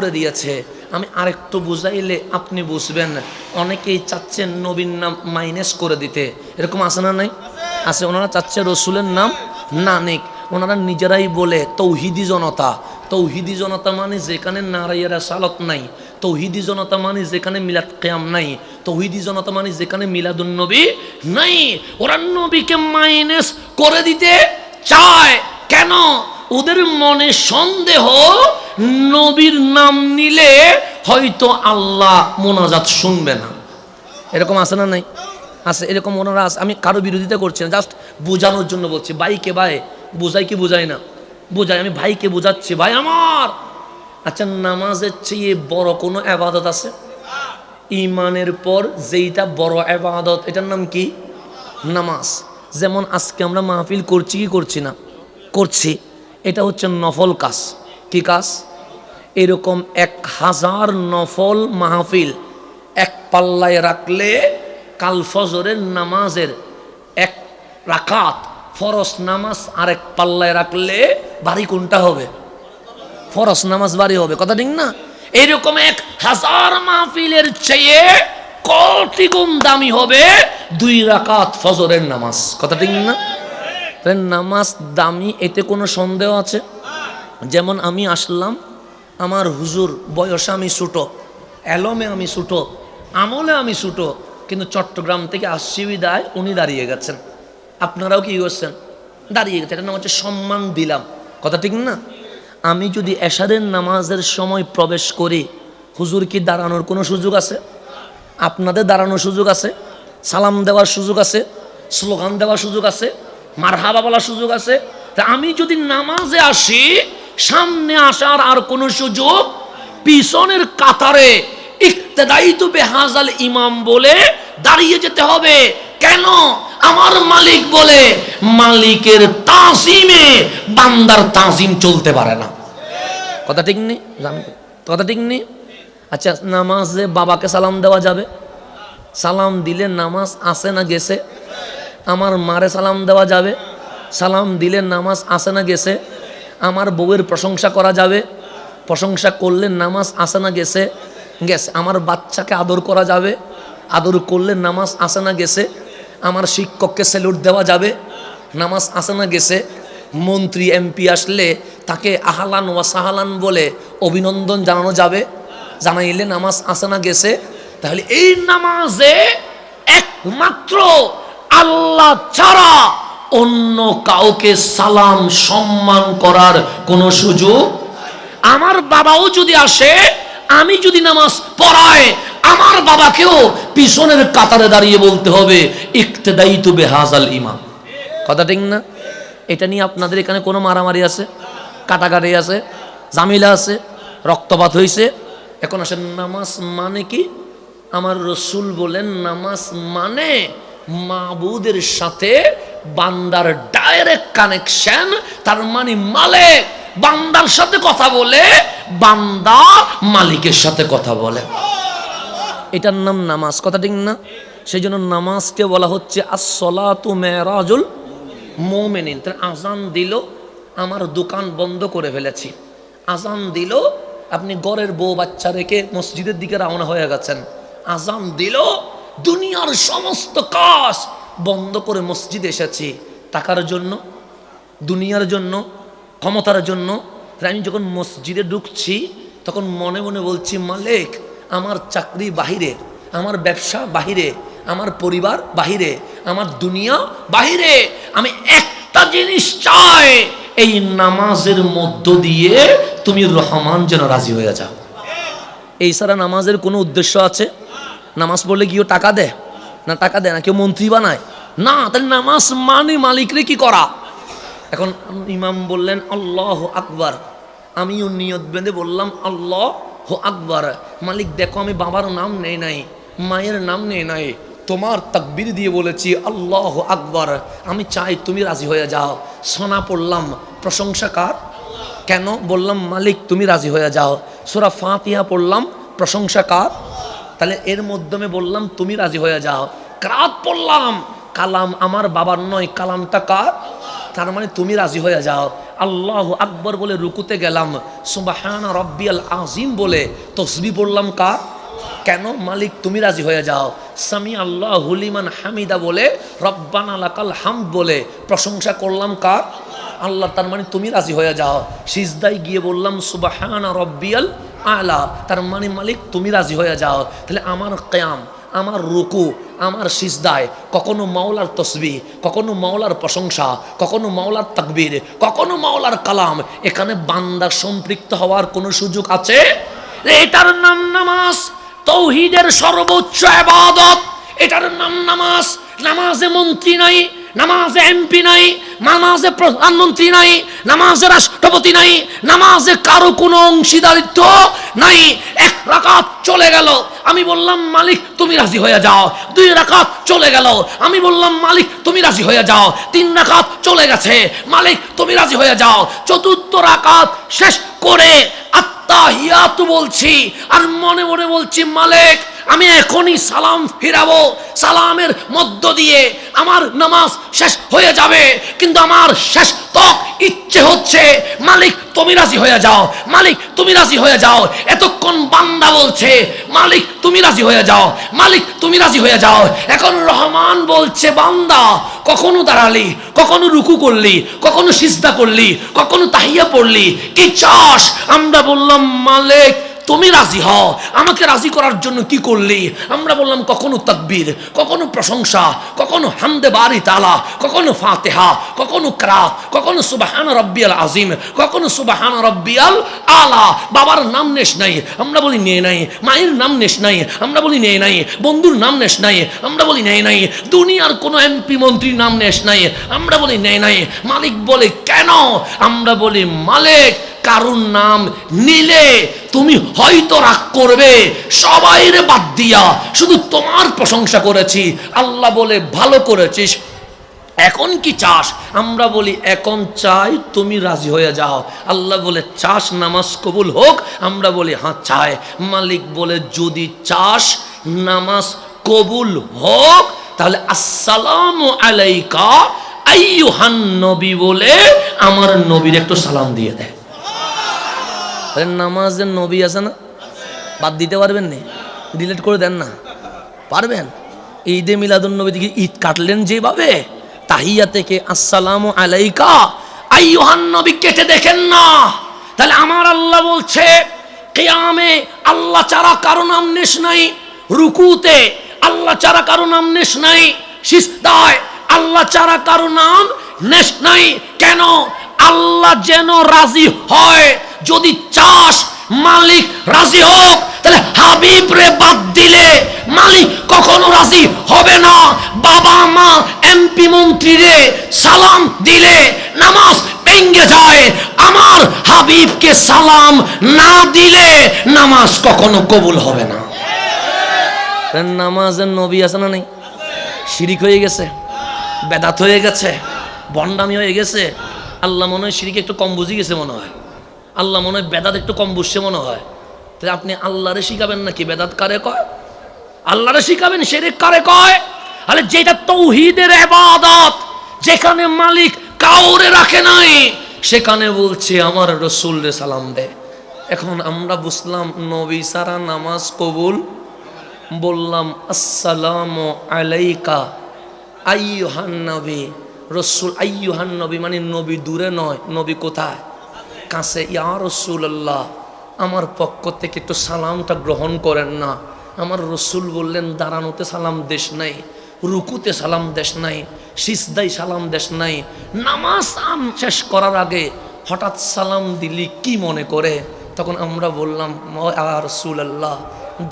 করে দিয়েছে। আমি আরেকটু বুঝাইলে আপনি বুঝবেন। অনেকেই চাচ্ছেন নবীন নাম মাইনাস করে দিতে। এরকম আছে না নাই? আছে। ওনারা চাচ্ছে রসুলের নাম নানিক ওনারা নিজেরাই বলে, তৌহিদি জনতা। তৌহিদি জনতা মানে যেখানে নারাইয়ের সালত নাই। তৌহিদি জনতা মানে যেখানে মিলাদ কেয়াম নাই। তৌহিদি জনতা মানে যেখানে মিলাদুন নবী নাই। ওরা নবীকে মাইনাস করে দিতে চায়। কেন? ওদের মনে সন্দেহ নবীর নাম নিলে হয়তো আল্লাহ মোনাজাত শুনবে না। এরকম আছে না নাই? আছে, এরকম ওনারা আছে। আমি কারও বিরোধিতা করছি না জাস্ট বোঝানোর জন্য বলছি, ভাইকে ভাই বোঝাই কি বোঝাই না? বোঝাই আমি ভাইকে বোঝাচ্ছি, ভাই আমার। আচ্ছা নামাজের চেয়ে বড় কোনো আবাদত আছে? ইমানের পর যেইটা বড় আবাদত, এটার নাম কি? নামাজ। যেমন আজকে আমরা মাহফিল করছি কি করছি না? করছি। এটা হচ্ছে নফল কাজ। কি কাজ? এরকম এক হাজার নফল মাহফিল এক পাল্লায় রাখলে কাল ফজরের নামাজের এক রাকাত ফরস নামাজ আরেক পাল্লায় রাখলে বাড়ি কোনটা হবে? ফরস নামাজ বাড়ি হবে। কথা ঠিক না? এইরকম এক হাজার মাহফিলের চেয়ে কটি গুণ দামি হবে দুই রাকাত ফজরের নামাজ। কথা ঠিক না? তাহলে নামাজ দামি, এতে কোনো সন্দেহ আছে? যেমন আমি আসলাম, আমার হুজুর বয়সে আমি ছোটো অ্যালমে আমি ছোটো, আমলে আমি ছোটো, কিন্তু চট্টগ্রাম থেকে আসছি বিদায়, উনি দাঁড়িয়ে গেছেন। আপনারাও কি করছেন? দাঁড়িয়ে গেছেন, এটা নাম হচ্ছে সম্মান দিলাম। কথা ঠিক না? আমি যদি এশারের নামাজের সময় প্রবেশ করি, হুজুর কি দাঁড়ানোর কোনো সুযোগ আছে? আপনাদের দাঁড়ানোর সুযোগ আছে? সালাম দেওয়ার সুযোগ আছে? স্লোগান দেওয়ার সুযোগ আছে? মারহাবা বলার সুযোগ আছে। তা আমি যদি নামাজে আসি, সামনে আসার আর কোনো সুযোগ পিছনের কাতারে ইকতেদাই তো বেহাজাল ইমাম বলে দাঁড়িয়ে যেতে হবে। কেন? আমার মালিক বলে মালিকের তাজিমে বান্দার তাজিম চলতে পারে না। কথা ঠিক নেই কথা ঠিক নেই আচ্ছা নামাজে বাবাকে সালাম দেওয়া যাবে? সালাম দিলে নামাজ আসে না গেছে? আমার মারে সালাম দেওয়া যাবে। সালাম দিলে নামাজ আসে না গেছে। আমার বউয়ের প্রশংসা করা যাবে। প্রশংসা করলে নামাজ আসে না গেছে। গেছে, আমার বাচ্চাকে আদর করা যাবে। আদর করলে নামাজ আসে না গেছে। আমার শিক্ষককে স্যালুট দেওয়া যাবে। নামাজ আসে না গেছে। মন্ত্রী, এমপি আসলে তাকে আহালান ওয়া সাহালান বলে অভিনন্দন জানানো যাবে। জানাইলে নামাজ আসে না গেছে। তাহলে এই নামাজে একমাত্র আল্লাহ ছাড়া অন্য কাউকে সালাম, সম্মান করার কোনো সুযোগ আমার বাবাও যদি আসে, আমি যদি নামাজ পড়ায় আমার বাবাকেও পিছনের কাতারে দাঁড়িয়ে বলতে হবে, ইকতেদাই বেহাজাল ইমাম। কথা ঠিক না? এটা নিয়ে আপনাদের এখানে কোনো মারামারি আছে? কাটাকাটি আছে? জামিলা আছে? রক্তপাত হয়েছে এখন আসেন, নামাজ মানে কি? আমার রসুল বলেন, নামাজ মানে মাবুদের সাথে বান্দার ডাইরেক্ট কানেকশন তার মানে মালিক। বান্দার সাথে কথা বলে, বান্দা মালিকের সাথে কথা বলে। এটার নাম নামাজ, কথা ঠিক না? সেই জন্য নামাজকে বলা হচ্ছে আসলাতু মেরাজুল মোমেনিন। তার আজান দিল, আমার দোকান বন্ধ করে ফেলেছি। আজান দিল, আপনি ঘরের বউ বাচ্চা রেখে মসজিদের দিকে রওনা হয়ে গেছেন। আজান দিল দুনিয়ার সমস্ত কাজ বন্ধ করে মসজিদ এসেছি। টাকার জন্য, দুনিয়ার জন্য, ক্ষমতার জন্য। আমি যখন মসজিদে ঢুকছি, তখন মনে মনে বলছি, মালিক, আমার চাকরি বাহিরে, আমার ব্যবসা বাহিরে, আমার পরিবার বাহিরে, আমার দুনিয়া বাহিরে। আমি একটা জিনিস চাই, এই নামাজের মধ্য দিয়ে তুমি রহমান যেন রাজি হয়ে যাও। এই ছাড়া নামাজের কোনো উদ্দেশ্য আছে? নামাজ পড়লে কেউ টাকা দেয়? না টাকা দেয় না, কেউ মন্ত্রী বানায়? না, তাহলে নামাজ মানে মালিকরে কি করা? এখন ইমাম বললেন, আল্লাহ আকবার। আমিও নিয়ত বেঁধে বললাম, আল্লাহ হো আকবার। মালিক, দেখো, আমি বাবার নাম নেই নাই, মায়ের নাম নেই নাই, তোমার তাকবির দিয়ে বলেছি, আল্লাহ আকবার। আমি চাই তুমি রাজি হয়ে যাও। সোনা পড়লাম, প্রশংসা কার? কেন? বললাম, মালিক, তুমি রাজি হয়ে যাও। সোরা ফাতিহা পড়লাম, প্রশংসা কার? তাহলে এর মাধ্যমে বললাম, তুমি রাজি হয়ে যাও। ক্রাত পড়লাম। কালাম আমার বাবার নয়, কালামটা কার? তার মানে তুমি রাজি হয়ে যাও। আল্লাহ আকবর বলে রুকুতে গেলাম। সুবাহান রব্বিয়াল আজিম বলে তসবি পড়লাম কার? কেন মালিক, তুমি রাজি হয়ে যাও। সামি আল্লাহ হুলিমান হামিদা বলে রব্বানা লাকাল হামদ বলে প্রশংসা করলাম কার? আল্লাহ, তার মানে তুমি রাজি হয়ে যাও। সিজদাই গিয়ে বললাম, সুবাহানা রব্বিয়াল আলা, তার মানে মালিক, তুমি রাজি হয়ে যাও। তাহলে আমার কেয়াম, আমার রুকু, আমার সিজদায় কখনো মাওলার তসবি, কখনো মাওলার প্রশংসা, কখনো মাওলার তাকবীর, কখনো মাওলার কালাম, এখানে বান্দা সম্পৃক্ত হওয়ার কোনো সুযোগ আছে? এটার নাম নামাজ, তৌহিদের সর্বোচ্চ আবাদত। এটার নাম নামাজ, নামাজে মন্ত্রী নাই? নামাজে এমপি নাই, নামাজে প্রধানমন্ত্রী নাই, নামাজে রাষ্ট্রপতি নাই, নামাজে কারও কোনো অংশীদারিত্ব নাই। এক রাকাত চলে গেল। আমি বললাম, মালিক, তুমি রাজি হয়ে যাও। দুই রাকাত চলে গেল। আমি বললাম, মালিক, তুমি রাজি হয়ে যাও। তিন রাকাত চলে গেছে। মালিক, তুমি রাজি হয়ে যাও। চতুর্থ রাকাত শেষ করে আত্মাহিয়াত বলছি। আর মনে মনে বলছি, মালিক আমি এখনই সালাম ফিরাবো, সালামের মধ্য দিয়ে আমার নামাজ শেষ হয়ে যাবে, কিন্তু আমার শেষ তক ইচ্ছে হচ্ছে, মালিক তুমি রাজি হয়ে যাও, মালিক তুমি রাজি হয়ে যাও। এতক্ষণ বান্দা বলছে, মালিক তুমি রাজি হয়ে যাও, মালিক তুমি রাজি হয়ে যাও। এখন রহমান বলছে, বান্দা, কখনো দাঁড়ালি, কখনো রুকু করলি, কখনো সিজদা করলি, কখনো তাহিয়া পড়লি, কি চাস? আমরা বললাম, মালিক তুমি রাজি হও। আমাকে রাজি করার জন্য কি করলি? আমরা বললাম, কখনো তাকবীর, কখনো প্রশংসা, কখনো হামদে বাড়ি তালা, কখনো ফাতেহা, কখনো ক্রাত, কখনো সুবাহান রব্বিয়াল আজিম কখনো সুবাহান রব্বিয়াল আলা। বাবার নাম নেশ নাই, আমরা বলি নিয়ে নাই। মায়ের নাম নেশ নাই, আমরা বলি নিয়ে নাই। বন্ধুর নাম নেশ নাই, আমরা বলি নেই নাই। দুনিয়ার কোনো এমপি মন্ত্রীর নাম নেশ নাই, আমরা বলি নেই নাই। মালিক বলে কেন? আমরা বলি মালিক। কারুর নাম নিলে তুমি হয়তো রাগ করবে। সবাইরে বাদ দিয়া শুধু তোমার প্রশংসা করেছি। আল্লাহ বলে, ভালো করেছিস। এখন কি চাস? আমরা বলি, এখন চাই তুমি রাজি হয়ে যাও। আল্লাহ বলে, চাস, নামাজ কবুল হোক। আমরা বলি হ্যাঁ চাই। মালিক বলে, যদি চাস, নামাজ কবুল হোক, তাহলে আসসালাম আলাইকা। আইয়ুহান নবী বলে আমার নবীর একটু সালাম দিয়ে দেয় নামাজের নবী আছে না? বাদ দিতে পারবেন নি। ডিলিট করে দেন না। পারবেন? ঈদে মিলাদুন নবী দিকে ঈদ কাটলেন যেভাবে, তাহিয়া থেকে আসসালামু আলাইকা। আইয়ুহান নবী কেটে দেখেন না। তাহলে আমার আল্লাহ বলছে, কেয়ামে আল্লাহ ছাড়া কারও নাম নেশ নাই, রুকুতে আল্লাহ ছাড়া কারও নাম নেশ নাই সিস্তায় আল্লাহ ছাড়া কারও নাম নেশ নাই। কেন? আল্লাহ যেন রাজি হয় যদি চাস মালিক রাজি হোক, তাহলে হাবিব রে বাদ দিলে মালিক কখনো রাজি হবে না। বাবা, মা, এমপি মন্ত্রী রে সালাম দিলে নামাজ ভেঙ্গে যায়। আমার হাবিবকে সালাম না দিলে নামাজ কখনো কবুল হবে না। নামাজের নবী আছে না নেই? শিরিক হয়ে গেছে, বেদাত হয়ে গেছে, বন্ডামি হয়ে গেছে। আল্লাহ মনে হয় সিঁড়িকে একটু কম বুঝে গেছে মনে হয়। আল্লাহ মনে হয় বেদাত একটু কম বুঝছে মনে হয়। তাহলে আপনি আল্লাহরে শিখাবেন নাকি? বেদাত কারে কয়? আল্লাহরে শিখাবেন সেরে কারে কয়? আরে যেটা তৌহিদের এবাদত, যেখানে মালিক কাউরে রাখে নাই, সেখানে বলছে, আমার রসুল রে সালাম দে। এখন আমরা বুঝলাম, নবী সারা নামাজ কবুল? বললাম, আসসালামু আলাইকা, আইয়ুহান নবী। রসুল, আইয়ুহান নবী মানে নবী দূরে নয়, নবী কোথায়? কাছে, ইয়া রসুল্লাহ আমার পক্ষ থেকে একটু সালামটা গ্রহণ করেন না। আমার রসুল বললেন, দাঁড়ানোতে সালাম দেশ নাই, রুকুতে সালাম দেশ নাই সিজদাই সালাম দেশ নাই, নামাজ আম শেষ করার আগে হঠাৎ সালাম দিলি কি মনে করে? তখন আমরা বললাম আর রসুল্লাহ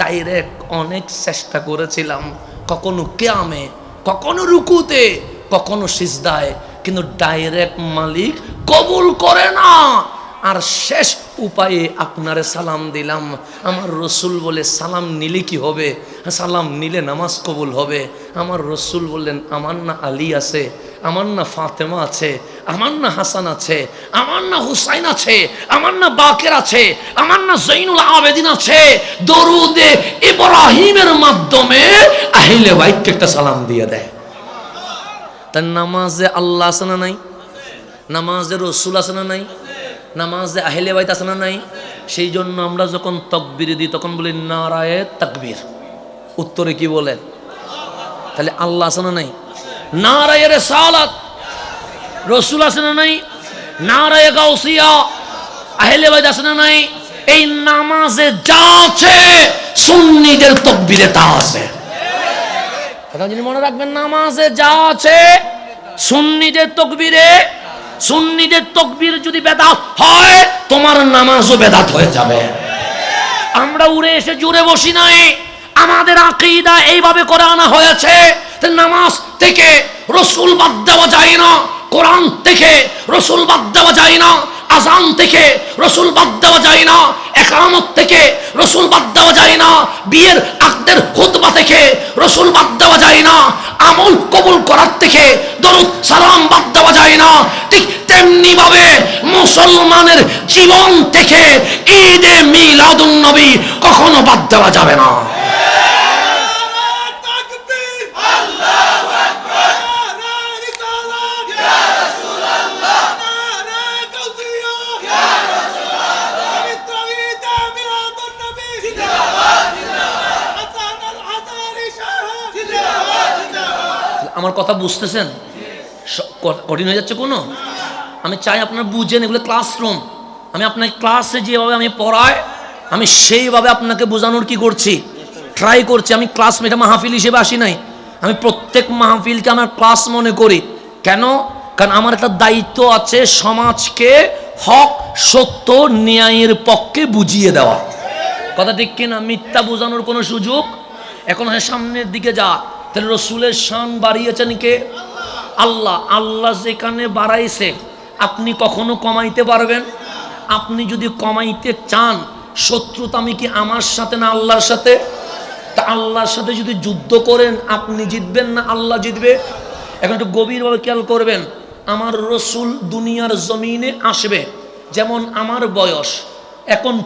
ডাইরেক্ট অনেক চেষ্টা করেছিলাম, কখনো কেয়ামে, কখনো রুকুতে, কখনো সিজদায়, কিন্তু ডাইরেক্ট মালিক কবুল করে না। আর শেষ উপায়ে আপনারে সালাম দিলাম। আমার রসুল বলে, সালাম নিলে কি হবে? সালাম নিলে নামাজ কবুল হবে। আমার রসুল বললেন, আমার না আলী আছে, আমার না ফাতেমা আছে, আমার না হাসান আছে, আমার না হুসাইন আছে, আমার না বাকের আছে, আমার না জৈনুল আবেদিন আছে। দরুদে ইব্রাহিমের মাধ্যমে আহিলে বাইককে একটা সালাম দিয়ে দেয়। তার নামাজে আল্লাহ আছে না নাই? নামাজে রসুল আছে না নাই? নামাজে আহেলে বাইত আছে না নাই? সেই জন্য আমরা যখন তকবির দিই, তখন বলি, নারায়ে তাকবীর। উত্তরে কি বলেন তাহলে আল্লাহ আছে না নাই? নারায়ের সালাত রসুল আছে না নাই? নারায়ে গাউসিয়া। আহেলে বাইত আছে না নাই? এই নামাজে যা আছে, সুন্নিদের তকবিরে তা আছে। মনে রাখবেন, নামাজে যা আছে, সুন্নিদের তকবিরে সুন্নিদের তকবির যদি বেদাত হয়, তোমার নামাজও বেদাত হয়ে যাবে। আমরা উড়ে এসে জুড়ে বসি নাই। আমাদের আকিদা এইভাবে করে আনা হয়েছে। নামাজ থেকে রসুল বাদ দেওয়া যায় না, কোরআন থেকে রসুল বাদ দেওয়া যায় না আজান থেকে রসুল বাদ দেওয়া যায় না, একামত থেকে রসুল বাদ দেওয়া যায় না, বিয়ের আকদের খুতবা থেকে রসুল বাদ দেওয়া যায় না, আমল কবুল করার থেকে দরুদ সালাম বাদ দেওয়া যায় না, ঠিক তেমনি ভাবে মুসলমানের জীবন থেকে ঈদে মিলাদুন নবী কখনো বাদ দেওয়া যাবে না তাকবীর আল্লাহু আকবার নারে রিসালাত ইয়া রাসূলুল্লাহ নারে গাউসিয়া ইয়া রাসূলুল্লাহ বিত্রাহিদ মিলাদুন নবী জিন্দাবাদ জিন্দাবাদ হাসান আল হাজারি শাহ জিন্দাবাদ জিন্দাবাদ আমার কথা বুঝতেছেন? কঠিন হয়ে যাচ্ছে কোনো? আমি চাই আপনারা বুঝেন এগুলো ক্লাসরুম আমি আপনার ক্লাসে যেভাবে আমি পড়াই, আমি সেইভাবে আপনাকে বোঝানোর কি করছি? ট্রাই করছি। আমি ক্লাসমেট মাহফিল হিসেবে আসি নাই। আমি প্রত্যেক মাহফিলকে আমার ক্লাস মনে করি। কেন? কারণ আমার একটা দায়িত্ব আছে সমাজকে হক, সত্য, ন্যায়ের পক্ষে বুঝিয়ে দেওয়া। কথা ঠিক কিনা? মিথ্যা বোঝানোর কোনো সুযোগ? এখন সামনের দিকে যা। তাহলে রসুলের শান বাড়িয়েছেন কে? আল্লাহ। আল্লাহ যেখানে বাড়াইছে, আপনি কখনো কমাইতে পারবেন? আপনি যদি কমাইতে চান, শত্রুতা আমি কি আমার সাথে না আল্লাহর সাথে? তা আল্লাহর সাথে যদি যুদ্ধ করেন, আপনি জিতবেন না আল্লাহ জিতবে? এখন একটু গভীরভাবে খেয়াল করবেন, আমার রসুল দুনিয়ার জমিনে আসবে, যেমন আমার বয়স। এখন